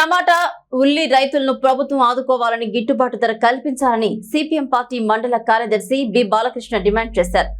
టమాటా ఉల్లి రైతులను ప్రభుత్వం ఆదుకోవాలని గిట్టుబాటు ధర కల్పించాలని సిపిఎం పార్టీ మండల కార్యదర్శి బి బాలకృష్ణ డిమాండ్ చేశారు.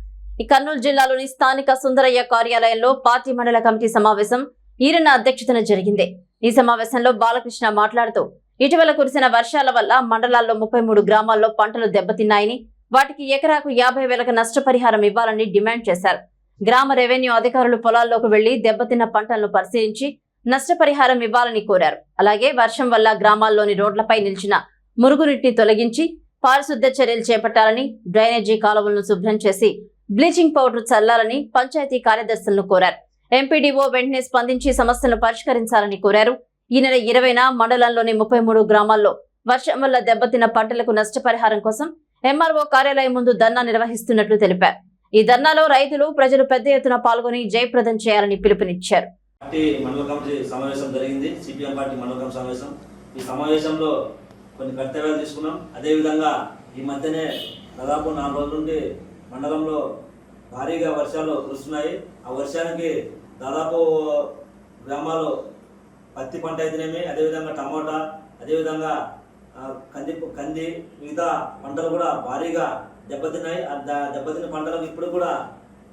కర్నూలు జిల్లాలోని స్థానిక సుందరయ్య కార్యాలయంలో పార్టీ మండల కమిటీ సమావేశం ఈరన్న అధ్యక్షతన జరిగింది. ఈ సమావేశంలో బాలకృష్ణ మాట్లాడుతూ ఇటీవల కురిసిన వర్షాల వల్ల మండలాల్లో ముప్పై మూడు గ్రామాల్లో పంటలు దెబ్బతిన్నాయని వాటికి ఎకరాకు యాభై వేలకు నష్టపరిహారం ఇవ్వాలని డిమాండ్ చేశారు. గ్రామ రెవెన్యూ అధికారులు పొలాల్లోకి వెళ్ళి దెబ్బతిన్న పంటలను పరిశీలించి నష్టపరిహారం ఇవ్వాలని కోరారు. అలాగే వర్షం వల్ల గ్రామాల్లోని రోడ్లపై నిలిచిన మురుగునీటిని తొలగించి పారిశుద్ధ్య చర్యలు చేపట్టాలని డ్రైనేజీ కాలువలను శుభ్రం చేసి బ్లీచింగ్ పౌడర్ చల్లాలని పంచాయతీ కార్యదర్శులను కోరారు. ఎంపీడీఓ వెంటనే స్పందించి సమస్యలను పరిష్కరించాలని కోరారు. ఈ నెల ఇరవైన మండలంలోని ముప్పై మూడు గ్రామాల్లో వర్షం వల్ల దెబ్బతిన్న పంటలకు నష్టపరిహారం కోసం ఎంఆర్ఓ కార్యాలయం ముందు ధర్నా నిర్వహిస్తున్నట్లు తెలిపారు. ఈ ధర్నాలో రైతులు ప్రజలు పెద్ద ఎత్తున పాల్గొని జయప్రదం చేయాలని పిలుపునిచ్చారు. పార్టీ మండల కమిటీ సమావేశం జరిగింది. సిపిఎం పార్టీ మండల కమిటీ సమావేశం. ఈ సమావేశంలో కొన్ని కర్తవ్యాలు తీసుకున్నాం. అదేవిధంగా ఈ మధ్యనే దాదాపు నాలుగు రోజుల నుండి మండలంలో భారీగా వర్షాలు కురుస్తున్నాయి. ఆ వర్షానికి దాదాపు గ్రామాలు పత్తి పంట అయితేనేమి అదేవిధంగా టమోటా అదేవిధంగా కంది కంది మిగతా పంటలు కూడా భారీగా దెబ్బతిన్నాయి. ఆ దెబ్బతిన్న పంటలకు ఇప్పుడు కూడా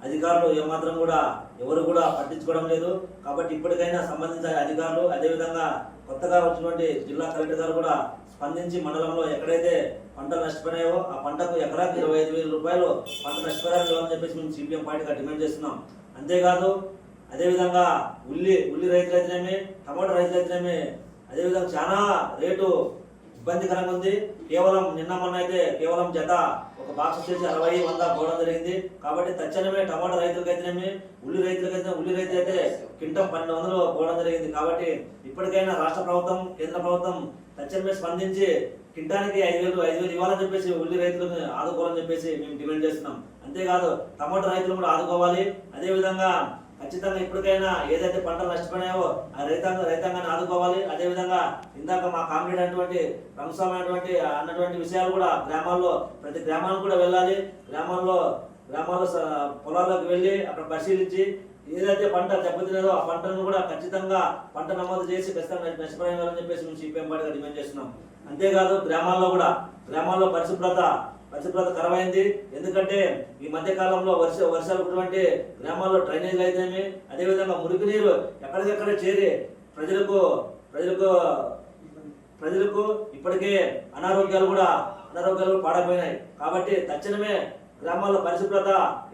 అధికారులు ఏమాత్రం కూడా ఎవరు కూడా పట్టించుకోవడం లేదు. కాబట్టి ఇప్పటికైనా సంబంధించిన అధికారులు అదేవిధంగా కొత్తగా వచ్చినటువంటి జిల్లా కలెక్టర్ గారు కూడా స్పందించి మండలంలో ఎక్కడైతే పంటలు నష్టపోయాయో ఆ పంటకు ఎకరాకి ఇరవై ఐదు వేల రూపాయలు పంట నష్టపరిహారం ఇవ్వాలని చెప్పేసి మేము సిపిఎం పార్టీగా డిమాండ్ చేస్తున్నాం. అంతేకాదు అదేవిధంగా ఉల్లి ఉల్లి రైతులైతేనేమి టమాటో రైతులైతేనేమి అదేవిధంగా చాలా రేటు ఇబ్బందికరంగా ఉంది కేవలం నిన్న మొన్న అయితే కేవలం జత ఒక బాక్స్ వచ్చేసి అరవై వంద పోవడం జరిగింది. కాబట్టి తక్షణమే టమాటా రైతులకు అయితేనేమి ఉల్లి రైతులకు అయితే ఉల్లి రైతు అయితే కింటం పన్నెండు వందలు పోవడం జరిగింది. కాబట్టి ఇప్పటికైనా రాష్ట్ర ప్రభుత్వం కేంద్ర ప్రభుత్వం తక్షణమే స్పందించి కింటానికి ఐదు వేలు ఐదు వేలు ఇవ్వాలని చెప్పేసి ఉల్లి రైతులను ఆదుకోవాలని చెప్పేసి మేము డిమాండ్ చేస్తున్నాం. అంతేకాదు టమాటా రైతులు కూడా ఆదుకోవాలి. అదేవిధంగా ఖచ్చితంగా ఇప్పటికైనా ఏదైతే పంటలు నష్టపోయాయో ఆ రైతాంగ రైతాంగాన్ని ఆదుకోవాలి. అదేవిధంగా ఇందాక మా కామ్రేడ్ అటువంటి రంసమైనటువంటి అన్నటువంటి విషయాలు కూడా గ్రామాల్లో ప్రతి గ్రామానికి కూడా వెళ్ళాలి. గ్రామాల్లో గ్రామాల్లో స- పొలాల్లోకి వెళ్ళి అక్కడ పరిశీలించి ఏదైతే పంట దెబ్బతినేదో ఆ పంటను కూడా ఖచ్చితంగా పంట నమోదు చేసి ఖచ్చితంగా నష్టపరిహారం చెప్పేసి మేము సిపిఎం పార్టీగా డిమాండ్ చేస్తున్నాం. అంతేకాదు గ్రామాల్లో కూడా గ్రామాల్లో పరిశుభ్రత పరిశుభ్రత కరమైంది ఎందుకంటే ఈ మధ్య కాలంలో వర్ష వర్షాలు ఉన్నటువంటి గ్రామాల్లో డ్రైనేజీలు అయితేమి అదేవిధంగా మురికి నీరు ఎక్కడికెక్కడ చేరి ప్రజలకు ప్రజలకు ప్రజలకు ఇప్పటికే అనారోగ్యాలు కూడా అనారోగ్యాలు పాడైపోయినాయి. కాబట్టి తక్షణమే గ్రామాల్లో పరిశుభ్రత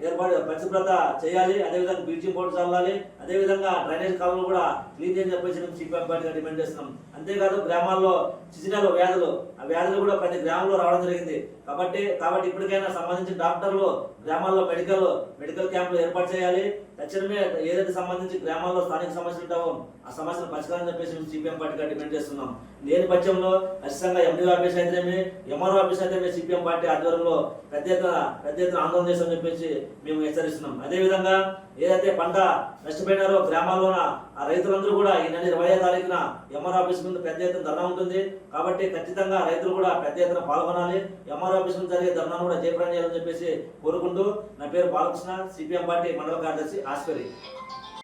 ఏర్పాటు పరిశుభ్రత చేయాలి అదేవిధంగా బ్లీచింగ్ పౌడర్ చల్లాలి అదేవిధంగా డ్రైనేజ్ కాలువలు కూడా క్లీన్ చేయని చెప్పేసి మేము సిపిఎం పార్టీగా డిమాండ్ చేస్తున్నాం. అంతేకాదు గ్రామాల్లో చిచినాలు వ్యాధులు ఆ వ్యాధులు కూడా ప్రతి గ్రామంలో రావడం జరిగింది. కాబట్టి కాబట్టి ఇప్పటికైనా సంబంధించిన డాక్టర్లు గ్రామాల్లో మెడికల్ మెడికల్ క్యాంపులు ఏర్పాటు చేయాలి. తక్షణమే ఏదైతే సంబంధించి గ్రామాల్లో స్థానిక సమస్యలు ఉంటావో ఆ సమస్యలు పరిష్కారం చెప్పేసి మేము సిపిఎం పార్టీగా డిమాండ్ చేస్తున్నాం. లేని పక్షంలో ఖచ్చితంగా ఎండి ఆఫీస్ అయితేనే ఎంఆర్ఓ ఆఫీస్ అయితే సిపిఎం పార్టీ ఆధ్వర్యంలో పెద్ద ఎత్తున పెద్ద ఎత్తున ఆందోళన చేస్తామని చెప్పేసి మేము హెచ్చరిస్తున్నాం. అదేవిధంగా ఏదైతే పంట నష్టపోయినారో గ్రామాల్లోన ఆ రైతులందరూ కూడా ఈ నెల ఇరవై తారీఖున ఎంఆర్ ఆఫీస్ ముందు పెద్ద ఎత్తున ధర్నా ఉంటుంది. కాబట్టి ఖచ్చితంగా రైతులు కూడా పెద్ద ఎత్తున పాల్గొనాలి. ఎంఆర్ ఆఫీస్ ముందు జరిగే ధర్నాను కూడా జయప్రదం చేయాలని చెప్పేసి కోరుకుంటూ నా పేరు బాలకృష్ణ సిపిఎం పార్టీ మండల కార్యదర్శి ఆశ్వరి